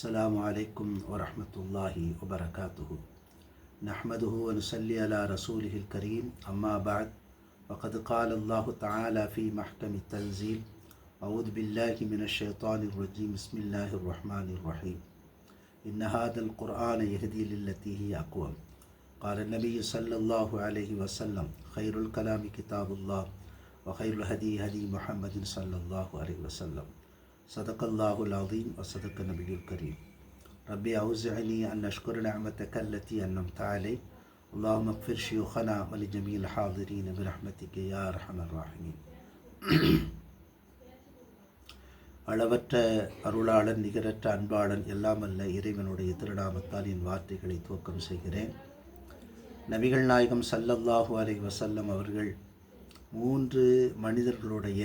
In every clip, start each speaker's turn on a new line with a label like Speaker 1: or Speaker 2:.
Speaker 1: السلام عليكم ورحمة الله وبركاته. نحمده ونصلي على رسوله الكريم. أما بعد وقد قال الله تعالى في محكم التنزيل أعوذ بالله من الشيطان الرجيم. بسم الله الرحمن الرحيم. إن هذا القرآن يهدي للتي هي أقوم. قال النبي صلى الله عليه وسلم خير الكلام كتاب الله وخير الهدي هدي محمد صلى الله عليه وسلم. صدق الله العظيم وصدق النبي الكريم ربي أوزعني أن أشكر نعمتك التي أنعمت علي اللهم اغفر شيوخنا ولجميع الحاضرين برحمتك يا أرحم الراحمين அளவற்ற அருளாளன் நிகரற்ற அன்பாளன் எல்லாம் அல்ல இறைவனுடைய திருநாமத்தால் என் வார்த்தைகளை துவக்கம் செய்கிறேன் நபிகள் நாயகம் சல்லல்லாஹு அலை வசல்லம் அவர்கள் மூன்று மனிதர்களுடைய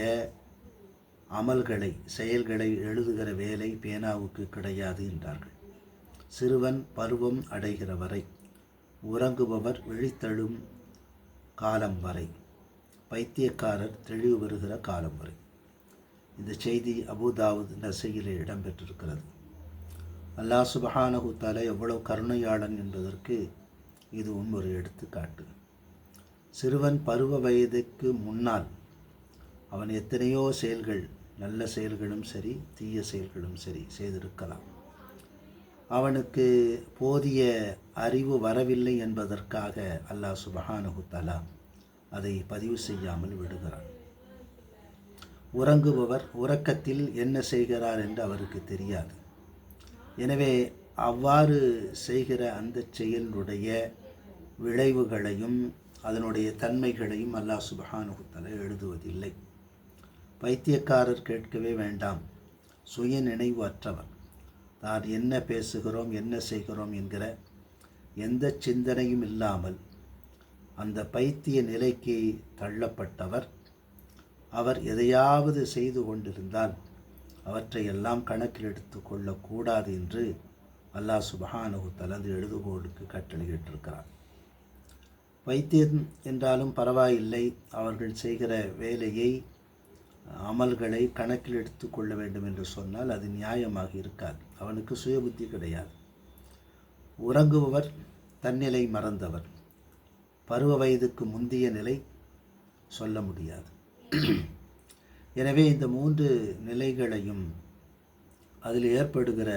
Speaker 1: அமல்களை செயல்களை எழுதுகிற வேலை பேனாவுக்கு கிடையாது என்றார்கள். சிறுவன் பருவம் அடைகிற வரை உறங்குபவர் விழித்தழும் காலம் வரை பைத்தியக்காரர் தெளிவு பெறுகிற காலம் வரை. இந்த செய்தி அபுதாவுத் நசையிலே இடம்பெற்றிருக்கிறது. அல்லாஹ் சுபஹானஹு தாலா எவ்வளவு கருணையாளன் என்பதற்கு இது ஒரு எடுத்துக்காட்டு. சிறுவன் பருவ வயதுக்கு முன்னால் அவன் எத்தனையோ செயல்கள் நல்ல செயல்களும் சரி தீய செயல்களும் சரி செய்திருக்கலாம். அவனுக்கு போதிய அறிவு வரவில்லை என்பதற்காக அல்லாஹ் சுபஹானுகுத்தலா தலா அதை பதிவு செய்யாமல் விடுகிறான். உறங்குபவர் உறக்கத்தில் என்ன செய்கிறார் என்று அவருக்கு தெரியாது. எனவே அவ்வாறு செய்கிற அந்த செயலுடைய விளைவுகளையும் அதனுடைய தன்மைகளையும் அல்லாஹ் சுபஹானுகுத்தல எழுதுவதில்லை. பைத்தியக்காரர் கேட்கவே வேண்டாம். சுய நினைவு அற்றவர் தான் என்ன பேசுகிறோம் என்ன செய்கிறோம் என்கிற எந்த சிந்தனையும் இல்லாமல் அந்த பைத்திய நிலைக்கு தள்ளப்பட்டவர். அவர் எதையாவது செய்து கொண்டிருந்தால் அவற்றையெல்லாம் கணக்கில் எடுத்து கொள்ளக்கூடாது என்று அல்லாஹ் சுபஹானு தனது எழுதுகோளுக்கு கட்டளையிட்டிருக்கிறார் வைத்தியம் என்றாலும் பரவாயில்லை. அவர்கள் செய்கிற வேலையை அமல்களை கணக்கில் எடுத்து கொள்ள வேண்டும் என்று சொன்னால் அது நியாயமாக இருக்காது. அவனுக்கு சுயபுத்தி கிடையாது. உறங்குபவர் தன்னிலை மறந்தவர். பருவ வயதுக்கு முந்திய நிலை சொல்ல முடியாது. எனவே இந்த மூன்று நிலைகளையும் அதில் ஏற்படுகிற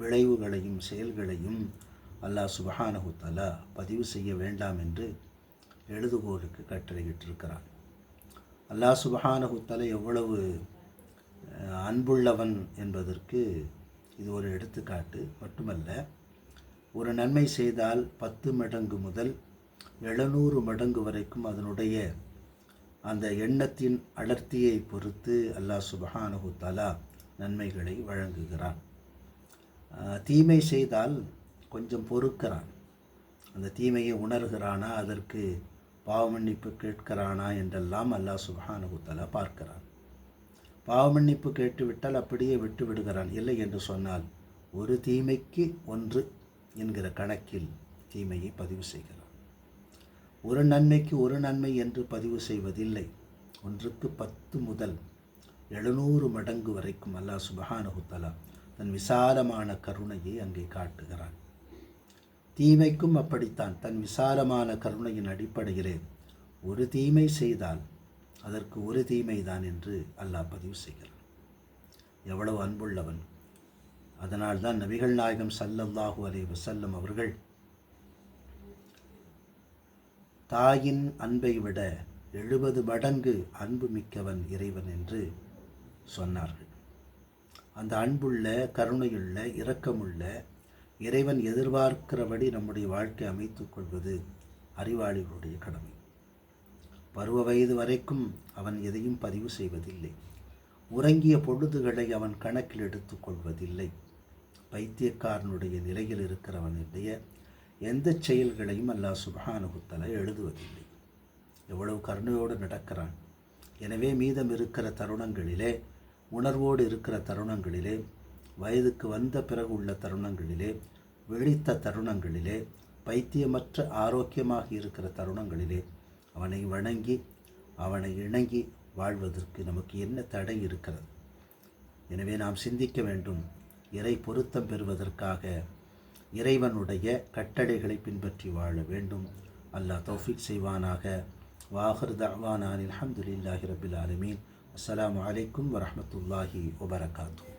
Speaker 1: விளைவுகளையும் செயல்களையும் அல்லாஹ் சுபஹானஹு பதிவு செய்ய வேண்டாம் என்று எழுதுகோலுக்கு கட்டளையிட்டிருக்கிறான். அல்லாஹ் சுபஹானஹு தலா எவ்வளவு அன்புள்ளவன் என்பதற்கு இது ஒரு எடுத்துக்காட்டு மட்டுமல்ல. ஒரு நன்மை செய்தால் பத்து மடங்கு முதல் எழுநூறு மடங்கு வரைக்கும் அதனுடைய அந்த எண்ணத்தின் அடர்த்தியை பொறுத்து அல்லாஹ் சுபஹானஹு தலா நன்மைகளை வழங்குகிறான். தீமை செய்தால் கொஞ்சம் பொறுக்கிறான். அந்த தீமையை உணர்கிறானா? அதற்கு பாவமன்னிப்பு கேட்கிறானா என்றெல்லாம் அல்லாஹ் சுபஹானஹு பார்க்கிறான். பாவமன்னிப்பு கேட்டுவிட்டால் அப்படியே விட்டு விடுகிறான். இல்லை என்று சொன்னால் ஒரு தீமைக்கு ஒன்று என்கிற கணக்கில் தீமையை பதிவு செய்கிறான். ஒரு நன்மைக்கு ஒரு நன்மை என்று பதிவு செய்வதில்லை. ஒன்றுக்கு பத்து முதல் எழுநூறு மடங்கு வரைக்கும் அல்லாஹ் சுபஹானஹுத்தலா தன் விசாலமான கருணையை அங்கே காட்டுகிறான். தீமைக்கும் அப்படித்தான் தன் விசாலமான கருணையின் அடிப்படையிலே ஒரு தீமை செய்தால் அதற்கு ஒரு தீமை தான் என்று அல்லாஹ் பதிவு செய்கிறான். எவ்வளவு அன்புள்ளவன். அதனால்தான் நபிகள் நாயகம் சல்லல்லாஹு அலே வசல்லம் அவர்கள் தாயின் அன்பை விட எழுபது மடங்கு அன்பு மிக்கவன் இறைவன் என்று சொன்னார்கள். அந்த அன்புள்ள கருணையுள்ள இரக்கமுள்ள இறைவன் எதிர்பார்க்கிறபடி நம்முடைய வாழ்க்கை அமைத்துக் கொள்வது அறிவாளிகளுடைய கடமை. பருவ வயது வரைக்கும் அவன் எதையும் பதிவு செய்வதில்லை. உறங்கிய பொழுதுகளை அவன் கணக்கில் எடுத்துக்கொள்வதில்லை பைத்தியக்காரனுடைய நிலையில் இருக்கிறவனுடைய எந்த செயல்களையும் அல்லாஹ் சுபானுகுத்தலை எழுதுவதில்லை. எவ்வளவு கருணையோடு நடக்கிறான். எனவே மீதம் இருக்கிற தருணங்களிலே உணர்வோடு இருக்கிற தருணங்களிலே வயதுக்கு வந்த பிறகு உள்ள தருணங்களிலே விழித்த தருணங்களிலே பைத்தியமற்ற ஆரோக்கியமாக இருக்கிற தருணங்களிலே அவனை வணங்கி அவனை இணங்கி வாழ்வதற்கு நமக்கு என்ன தடை இருக்கிறது? எனவே நாம் சிந்திக்க வேண்டும். இறை பொருத்தம் பெறுவதற்காக இறைவனுடைய கட்டளைகளை பின்பற்றி வாழ வேண்டும். அல்லாஹ் தௌஃபிக் செய்வானாக. வாஹர் தவானான் அலமதுல்லாஹி ரபில் ஆலமீன். அஸ்லாம் அலைக்கும் வரமத்துல்லாஹி வபரகாத்தூ